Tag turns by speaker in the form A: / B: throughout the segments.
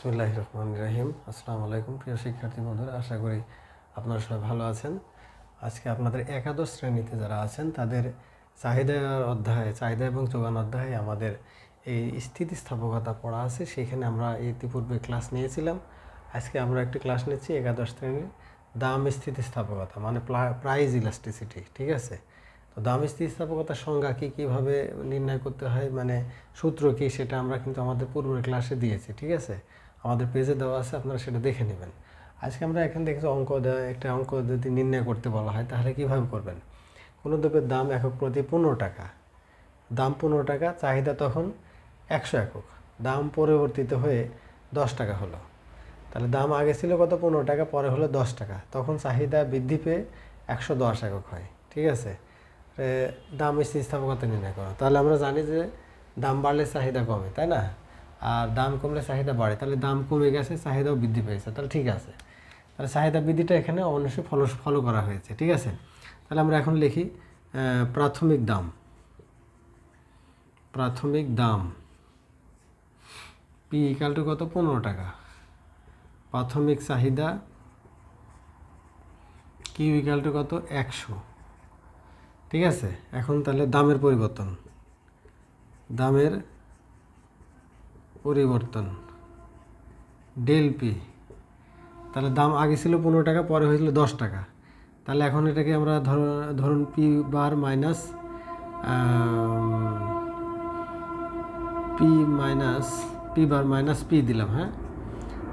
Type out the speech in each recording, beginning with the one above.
A: বিসমুল্লাহ রহমান রাহিম। আসসালামু আলাইকুম প্রিয় শিক্ষার্থী বন্ধুরা, আশা করি আপনারা সবাই ভালো আছেন। আজকে আপনাদের একাদশ শ্রেণীতে যারা আছেন, তাদের চাহিদা অধ্যায়ে, চাহিদা এবং যোগান অধ্যায়ে আমাদের এই স্থিতিস্থাপকতা পড়া আছে। সেখানে আমরা ইতিপূর্বে ক্লাস নিয়েছিলাম। আজকে আমরা একটি ক্লাস নিচ্ছি একাদশ শ্রেণির দাম স্থিতিস্থাপকতা মানে প্রাইজ ইলাস্টিসিটি, ঠিক আছে? তো দাম স্থিতিস্থাপকতার সংজ্ঞা কী, কীভাবে নির্ণয় করতে হয় মানে সূত্র কী, সেটা আমরা কিন্তু আমাদের পূর্বের ক্লাসে দিয়েছি, ঠিক আছে? আমাদের পেজে দেওয়া আছে, আপনারা সেটা দেখে নেবেন। আজকে আমরা এখানে দেখছি অঙ্ক দেওয়া একটা অঙ্ক যদি নির্ণয় করতে বলা হয়, তাহলে কীভাবে করবেন? কোনো দ্রব্যের দাম একক প্রতি পনেরো টাকা। দাম পনেরো টাকা, চাহিদা তখন একশো একক। দাম পরিবর্তিত হয়ে দশ টাকা হলো। তাহলে দাম আগে ছিল কত? পনেরো টাকা, পরে হলো দশ টাকা। তখন চাহিদা বৃদ্ধি পেয়ে একশো দশ একক হয়। ঠিক আছে? দাম স্থিতিস্থাপকতা নির্ণয় করো। তাহলে আমরা জানি যে দাম বাড়লে চাহিদা কমে, তাই না? আর দাম কমলে চাহিদা বাড়ে, তাহলে দাম কমে গেছে, চাহিদাও বৃদ্ধি পেয়েছে। তাহলে ঠিক আছে। তাহলে চাহিদা বৃদ্ধিটা এখানে অবশ্যই ফলো ফলো করা হয়েছে, ঠিক আছে? তাহলে আমরা এখন লিখি প্রাথমিক দাম। প্রাথমিক দাম। পি ইকাল টু কত? পনেরো টাকা। প্রাথমিক চাহিদা কিউ ইকাল টু কত? একশো। ঠিক আছে? এখন তাহলে দামের পরিবর্তন। দামের পরিবর্তন। Del P. তাহলে দাম আগে ছিল পনেরো টাকা, পরে হয়েছিল দশ টাকা। তাহলে এখন এটাকে আমরা ধর- ধরুন P bar minus P minus, P bar minus P দিলাম হ্যাঁ?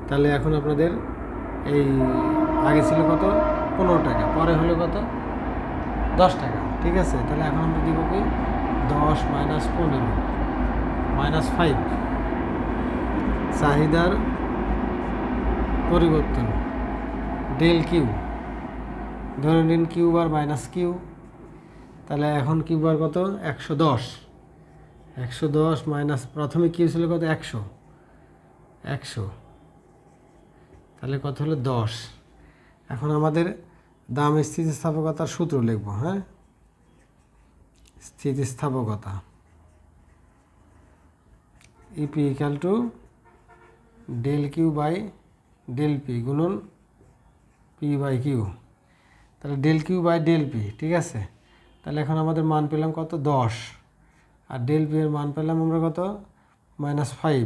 A: তাহলে এখন আপনাদের এই আগে ছিল কত? পনেরো টাকা, পরে হলো কত? দশ টাকা, ঠিক আছে? তাহলে এখন আমরা দিব কি? দশ মাইনাস পনেরো, মাইনাস ফাইভ। চাহিদার পরিবর্তন ডেল কিউ। ধরে নিন কিউ বার মাইনাস কিউ। তাহলে এখন কিউ বার কত? একশো দশ। একশো দশ মাইনাস প্রথমে কিউ ছিল কত? একশো। একশো। তাহলে কত হলো? দশ। এখন আমাদের দাম স্থিতিস্থাপকতার সূত্র লিখব হ্যাঁ? স্থিতিস্থাপকতা। E P equal to del Q by del P গুণন পি বাই কিউ তাহলে del Q by del P ঠিক আছে? তাহলে এখন আমাদের মান পেলাম কত? দশ। আর ডেল পি এর মান পেলাম আমরা কত? মাইনাস ফাইভ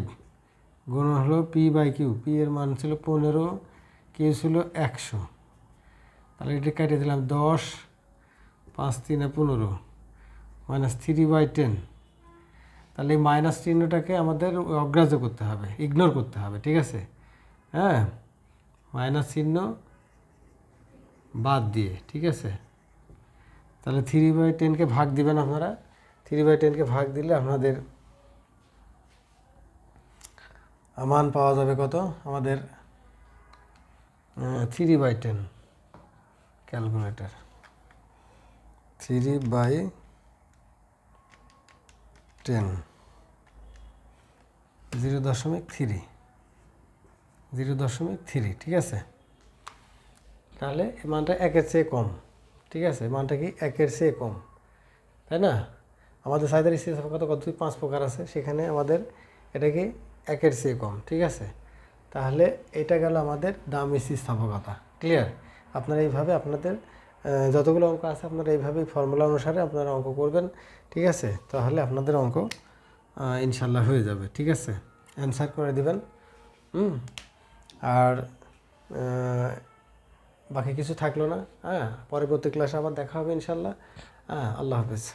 A: গুণন হলো পি বাই কিউ পি এর মান ছিল পনেরো কিউ ছিল একশো। তাহলে এটা কেটে দিলাম দশ, পাঁচ তিনে পনেরো। মাইনাস থ্রি বাই টেন তাহলে এই মাইনাস চিহ্নটাকে আমাদের অগ্রাহ্য করতে হবে ইগনোর করতে হবে, ঠিক আছে? হ্যাঁ? মাইনাস চিহ্ন বাদ দিয়ে, ঠিক আছে? তাহলে থ্রি বাই টেনকে ভাগ দিবেন আপনারা। থ্রি বাই টেনকে ভাগ দিলে আপনাদের মান পাওয়া যাবে কত? আমাদের three by ten calculator three by ten, zero দশমিক থ্রি, জিরো দশমিক থ্রি, ঠিক আছে? তাহলে এই মানটা একের চেয়ে কম, ঠিক আছে? মানটা কি একের চেয়ে কম, তাই না? আমাদের সাইদের স্থিতিস্থাপকতা কত? কত পাঁচ প্রকার আছে। সেখানে আমাদের এটা কি একের চেয়ে কম, ঠিক আছে? তাহলে এটা গেল আমাদের দাম স্থিতিস্থাপকতা ক্লিয়ার আপনারা এইভাবে আপনাদের যতগুলো অঙ্ক আছে আপনারা এইভাবেই ফর্মুলা অনুসারে আপনারা অঙ্ক করবেন, ঠিক আছে? তাহলে আপনাদের অঙ্ক ইনশাল্লাহ হয়ে যাবে, ঠিক আছে? অ্যান্সার করে দিবেন, হুম? আর বাকি কিছু থাকল না? হ্যাঁ পরবর্তী ক্লাসে আবার দেখা হবে ইনশাল্লাহ হ্যাঁ আল্লাহ হাফেজ।